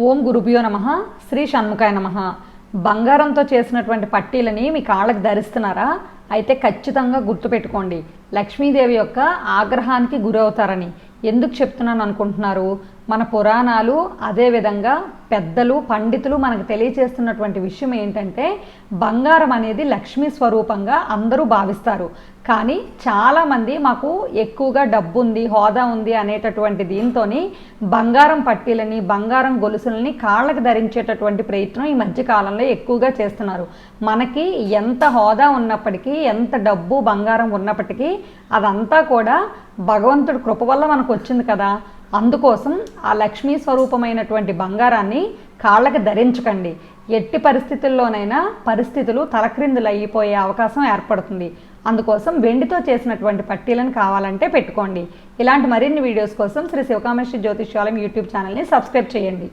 ఓం గురుభ్యో నమ. శ్రీ షణ్ముఖాయ నమ. బంగారంతో చేసినటువంటి పట్టీలని మీ కాళ్ళకి ధరిస్తున్నారా? అయితే ఖచ్చితంగా గుర్తుపెట్టుకోండి. లక్ష్మీదేవి యొక్క ఆగ్రహానికి గురవుతారని. ఎందుకు చెప్తున్నాను అనుకుంటున్నారు? మన పురాణాలు అదేవిధంగా పెద్దలు పండితులు మనకు తెలియచేస్తున్నటువంటి విషయం ఏంటంటే బంగారం అనేది లక్ష్మీ స్వరూపంగా అందరూ భావిస్తారు. కానీ చాలామంది మాకు ఎక్కువగా డబ్బు ఉంది హోదా ఉంది అనేటటువంటి దీంతో బంగారం పట్టీలని బంగారం గొలుసులని కాళ్ళకు ధరించేటటువంటి ప్రయత్నం ఈ మధ్యకాలంలో ఎక్కువగా చేస్తున్నారు. మనకి ఎంత హోదా ఉన్నప్పటికీ ఎంత డబ్బు బంగారం ఉన్నప్పటికీ అదంతా కూడా భగవంతుడి కృప వల్ల మనకు వచ్చింది కదా. అందుకోసం ఆ లక్ష్మీ స్వరూపమైనటువంటి బంగారాన్ని కాళ్ళకి ధరించకండి. ఎట్టి పరిస్థితుల్లోనైనా పరిస్థితులు తలక్రిందులు అయిపోయే అవకాశం ఏర్పడుతుంది. అందుకోసం వెండితో చేసినటువంటి పట్టీలను కావాలంటే పెట్టుకోండి. ఇలాంటి మరిన్ని వీడియోస్ కోసం శ్రీ శివకామేశ్వరి జ్యోతిష్యాలయం యూట్యూబ్ ఛానల్ని సబ్స్క్రైబ్ చేయండి.